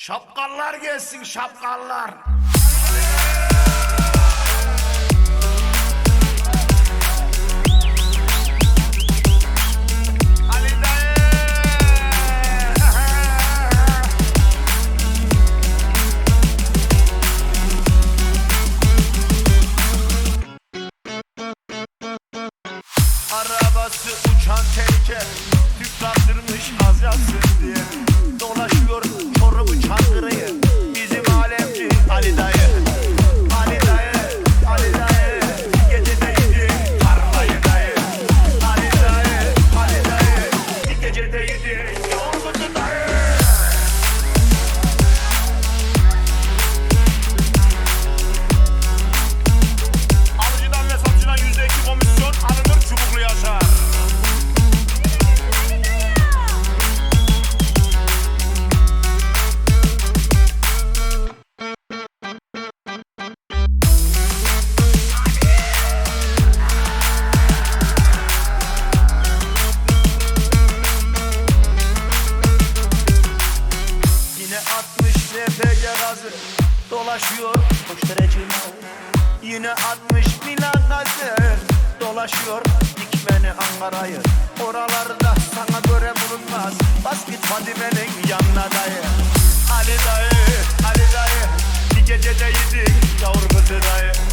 Şapkallar gelsin şapkallar. Arabası uçan tehlike Tüprattırmış az yatsın diye Dolaşıyor müşterecim Yine atmış plakatı Dolaşıyor dikmeni Ankara'yı. Oralarda sana göre bulunmaz. Bas git Fadime'nin yanına dayı. Ali dayı, Ali dayı. Bir gecedeydik yavru kızı dayı.